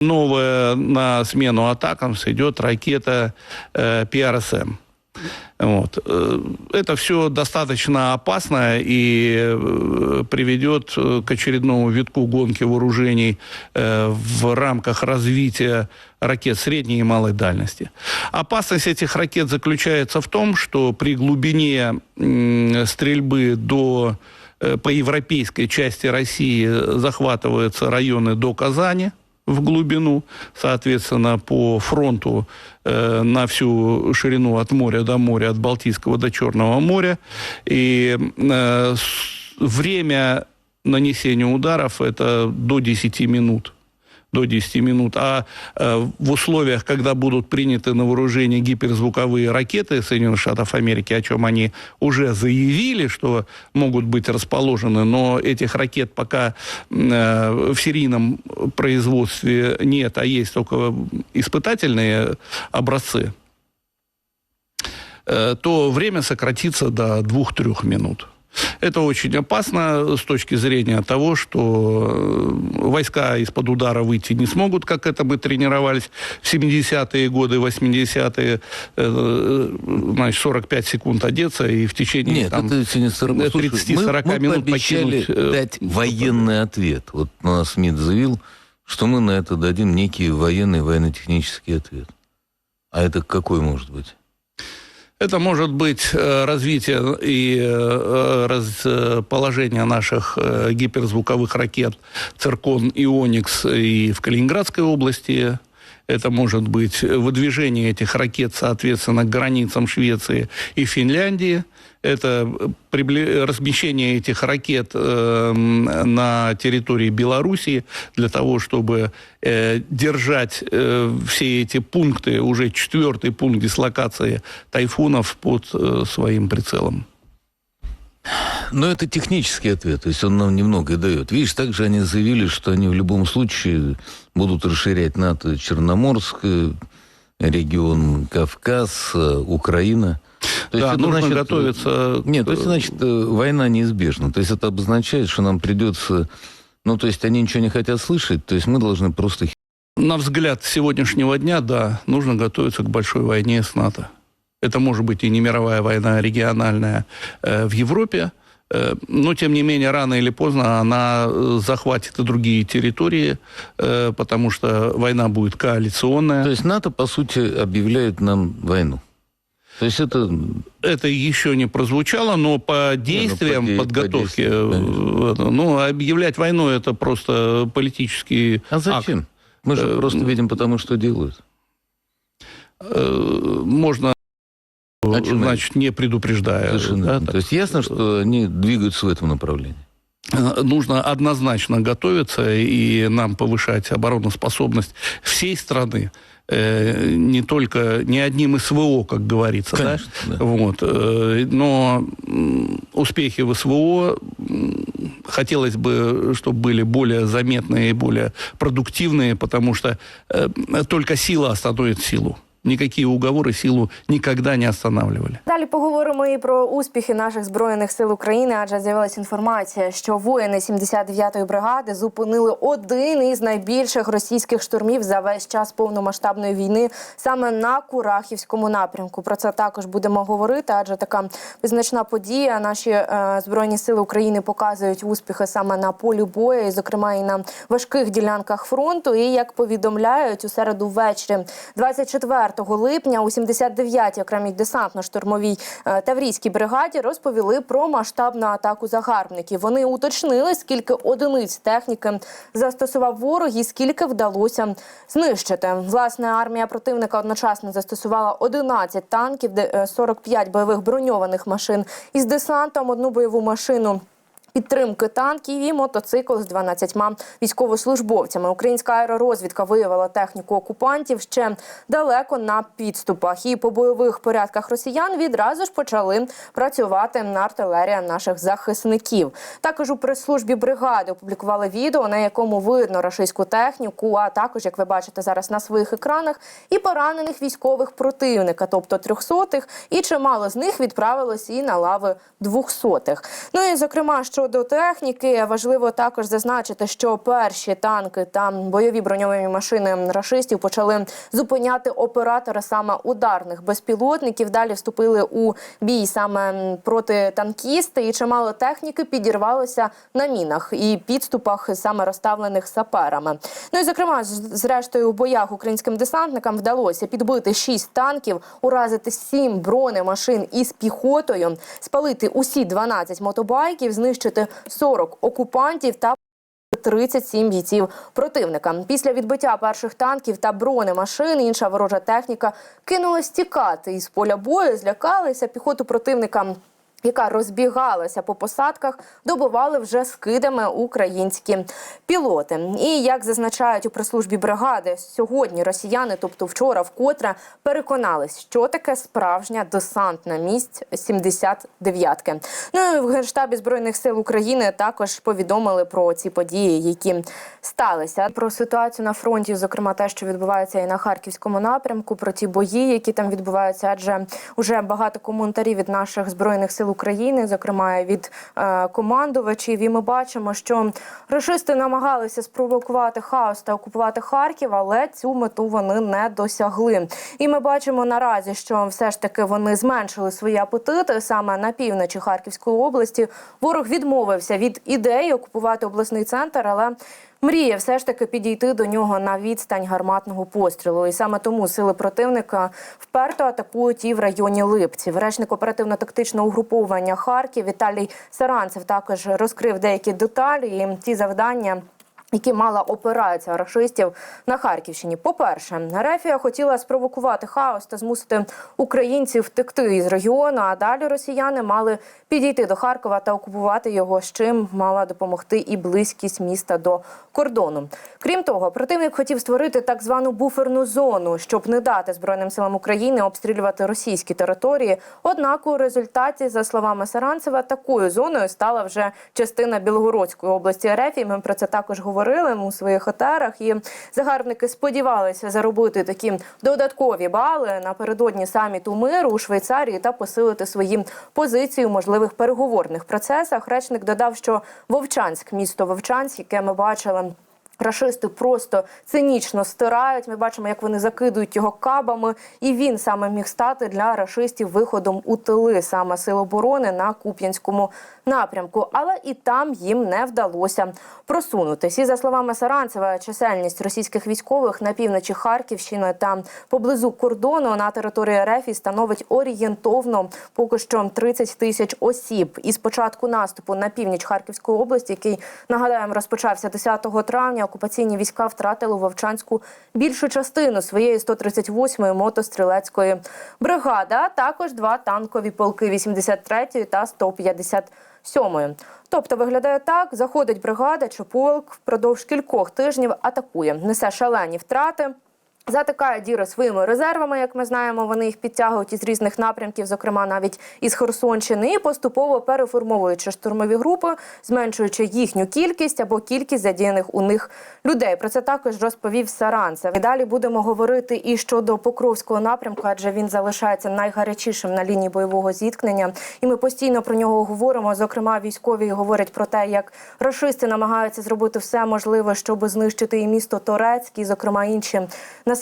Новая на смену атакам идет ракета э, ПРСМ. Вот. Э, Это все достаточно опасно и э, приведет э, к очередному витку гонки вооружений в рамках развития ракет средней и малой дальности. Опасность этих ракет заключается в том, что при глубине стрельбы до по европейской части России захватываются районы до Казани в глубину, соответственно, по фронту э, на всю ширину от моря до моря, от Балтийского до Черного моря. И э, время нанесения ударов это до 10 минут до 10 минут. А э, в условиях, когда будут приняты на вооружение гиперзвуковые ракеты Соединенных Штатов Америки, о чем они уже заявили, что могут быть расположены, но этих ракет пока э, в серийном производстве нет, а есть только испытательные образцы, э, то время сократится до 2-3 минут. Это очень опасно с точки зрения того, что э, войска из-под удара выйти не смогут, как это мы тренировались в 70-е годы, 80-е, э, значит, 45 секунд одеться и в течение Нет, там, это синистр. э, Слушай, 30-40 мы, мы минут пообещали покинуть, э, дать военный ответ. Вот нас Смит заявил, что мы на это дадим некий военный, военно-технический ответ. А это какой может быть? Это может быть э, развитие и э, расположение наших э, гиперзвуковых ракет «Циркон» и «Оникс» и в Калининградской области. Это может быть выдвижение этих ракет, соответственно, к границам Швеции и Финляндии. Это прибли- размещение этих ракет э, на территории Белоруссии для того, чтобы э, держать э, все эти пункты, уже четвертый пункт дислокации тайфунов под э, своим прицелом. Но это технический ответ, то есть он нам немного и дает. Видишь, также они заявили, что они в любом случае будут расширять НАТО Черноморск, э, регион Кавказ, э, Украина. То да, это нужно значит, готовиться. Нет, то есть, значит, э, война неизбежна. То есть это обозначает, что нам придется... Ну, то есть они ничего не хотят слышать, то есть мы должны просто... На взгляд сегодняшнего дня, да, нужно готовиться к большой войне с НАТО. Это может быть и не мировая война, а региональная э, в Европе, э, но тем не менее рано или поздно она э, захватит и другие территории, потому что война будет коалиционная. То есть НАТО, по сути, объявляет нам войну. То есть это... Это еще не прозвучало, но по действиям по де- по подготовки, действиям, э, это, ну, объявлять войну это просто политический А зачем? Мы же просто видим потому, что делают. акт. Можно, О значит, не предупреждая. Совершенно да, То есть ясно, что они двигаются в этом направлении. Э, нужно однозначно готовиться и нам повышать обороноспособность всей страны, э, не только не одним СВО, как говорится, да? Конечно, да. Вот, э, но успехи в СВО хотелось бы, чтобы были более заметные и более продуктивные, потому что только сила остановит силу. Никакие уговоры силу никогда не останавливали. Далі поговоримо і про успіхи наших збройних сил України, адже з'явилася інформація, що воїни 79-ї бригади зупинили один із найбільших російських штурмів за весь час повномасштабної війни саме на Курахівському напрямку. Про це також будемо говорити, адже така визначна подія. Наші е, збройні сили України показують успіхи саме на полі бою, і, зокрема, і на важких ділянках фронту. І як повідомляють у середу ввечері, 24 липня у 79-й окремій десантно-штурмовій е, Таврійській бригаді розповіли про масштабну атаку загарбників. Вони уточнили, скільки одиниць техніки застосував ворог і скільки вдалося знищити. Власне, армія противника одночасно застосувала 11 танків, де- е, 45 бойових броньованих машин із десантом, одну бойову машину. Підтримки танків і мотоцикл з 12 військовослужбовцями. Українська аеророзвідка виявила техніку окупантів ще далеко на підступах. І по бойових порядках росіян відразу ж почали працювати на артилерія наших захисників. Також у прес-службі бригади опублікували відео, на якому видно рашистську техніку, а також, як ви бачите зараз на своїх екранах, і поранених військових противника, тобто трьохсотих, і чимало з них відправилось і на лави двохсотих. Ну і зокрема, що щодо техніки, важливо також зазначити, що перші танки та бойові броньовані машини рашистів почали зупиняти оператора саме ударних безпілотників. Далі вступили у бій саме проти танкісти, і чимало техніки підірвалося на мінах і підступах, саме розставлених саперами. Ну і зокрема, зрештою у боях українським десантникам вдалося підбити шість танків, уразити сім бронемашин із піхотою, спалити усі 12 мотобайків, знищити 40 окупантів та 37 бійців противника. Після відбиття перших танків та бронемашин інша ворожа техніка кинулась тікати із поля бою, злякалися піхоту противника. Яка розбігалася по посадках, добивали вже скидами українські пілоти. І як зазначають у прес-службі бригади, сьогодні росіяни, тобто вчора, вкотре переконались, що таке справжня десантна місць 79-ки. Ну і в генштабі збройних сил України також повідомили про ці події, які сталися. Про ситуацію на фронті, зокрема те, що відбувається і на харківському напрямку, про ті бої, які там відбуваються, адже вже багато коментарів від наших збройних сил України, зокрема від е, командувачів. І ми бачимо, що рашисти намагалися спровокувати хаос та окупувати Харків, але цю мету вони не досягли. І ми бачимо наразі, що все ж таки вони зменшили свої апетити саме на півночі Харківської області. Ворог відмовився від ідеї окупувати обласний центр, але Мріє все ж таки підійти до нього на відстань гарматного пострілу, і саме тому сили противника вперто атакують і в районі Липців. Речник оперативно-тактичного угруповання Харків Віталій Саранцев також розкрив деякі деталі і Ці завдання. Які мала операція рашистів на Харківщині. По-перше, Рефія хотіла спровокувати хаос та змусити українців втекти із регіону. А далі росіяни мали підійти до Харкова та окупувати його, з чим мала допомогти і близькість міста до кордону. Крім того, противник хотів створити так звану буферну зону, щоб не дати збройним силам України обстрілювати російські території. Однак, у результаті, за словами Саранцева, такою зоною стала вже частина Білгородської області РФ. І Ми про це також говорили у своїх етерах. І загарбники сподівалися заробити такі додаткові бали напередодні саміту миру у Швейцарії та посилити свої позиції у можливих переговорних процесах. Речник додав, що Вовчанськ, місто Вовчанськ, яке ми бачили. Рашисти просто цинічно стирають. Ми бачимо, як вони закидують його кабами, і він саме міг стати для рашистів виходом у тили саме сил оборони на Куп'янському напрямку. Але і там їм не вдалося просунутись. І за словами Саранцева, чисельність російських військових на півночі Харківщини та поблизу кордону на території РФ становить орієнтовно поки що 30 тисяч осіб. І з початку наступу на північ Харківської області, який нагадаємо розпочався 10 травня, окупаційні війська втратили у Вовчанську більшу частину своєї 138-ї мотострілецької бригади, а також два танкові полки 83-ї та 157-ї. Тобто виглядає так: заходить бригада чи полк впродовж кількох тижнів атакує, несе шалені втрати. Затикає діри своїми резервами, як ми знаємо, вони їх підтягують із різних напрямків, зокрема навіть із Херсонщини, і поступово переформовуючи штурмові групи, зменшуючи їхню кількість або кількість задіяних у них людей. Про це також розповів Саранцев. І далі будемо говорити і щодо Покровського напрямку, адже він залишається найгарячішим на лінії бойового зіткнення. І ми постійно про нього говоримо. Зокрема, військові говорять про те, як рашисти намагаються зробити все можливе, щоб знищити і місто Торецьк, і зокрема інші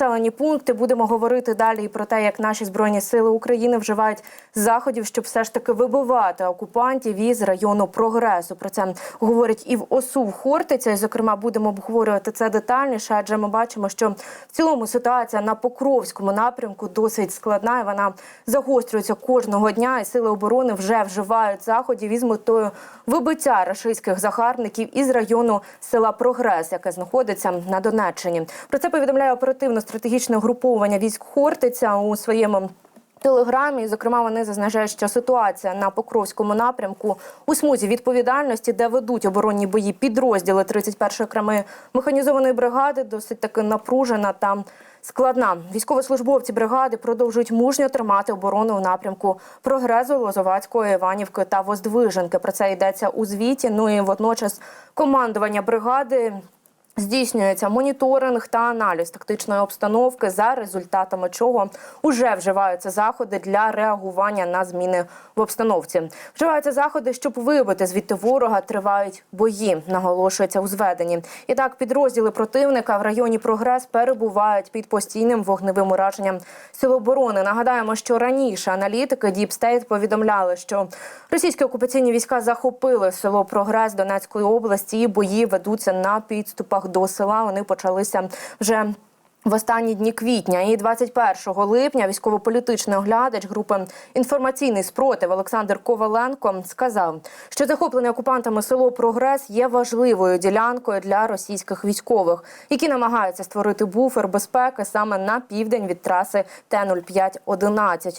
населені пункти. Будемо говорити далі і про те, як наші збройні сили України вживають заходів, щоб все ж таки вибивати окупантів із району прогресу. Про це говорять і в ОСУ в Хортиця. І, зокрема, будемо обговорювати це детальніше, адже ми бачимо, що в цілому ситуація на Покровському напрямку досить складна. і Вона загострюється кожного дня, і сили оборони вже вживають заходів із метою вибиття рашистських загарбників із району села Прогрес, яке знаходиться на Донеччині. Про це повідомляє оперативно-стратегічне угруповання військ Хортиця у своєму. Телеграмі, зокрема, вони зазначають, що ситуація на Покровському напрямку у смузі відповідальності, де ведуть оборонні бої підрозділи 31-ї окремої механізованої бригади, досить таки напружена та складна. Військовослужбовці бригади продовжують мужньо тримати оборону у напрямку прогрезу Лозовацької, Іванівки та Воздвиженки. Про це йдеться у звіті. Ну і водночас командування бригади Здійснюється моніторинг та аналіз тактичної обстановки, за результатами чого уже вживаються заходи для реагування на зміни в обстановці. Вживаються заходи, щоб вибити звідти ворога. Тривають бої, наголошується у зведенні. І так, підрозділи противника в районі Прогрес перебувають під постійним вогневим ураженням Сил оборони. Нагадаємо, що раніше аналітики Deep State повідомляли, що російські окупаційні війська захопили село Прогрес Донецької області. і Бої ведуться на підступах до села. Вони почалися вже. В останні дні квітня і 21 липня військово-політичний оглядач групи інформаційний спротив Олександр Коваленко сказав, що захоплене окупантами село Прогрес є важливою ділянкою для російських військових, які намагаються створити буфер безпеки саме на південь від траси Т-0511.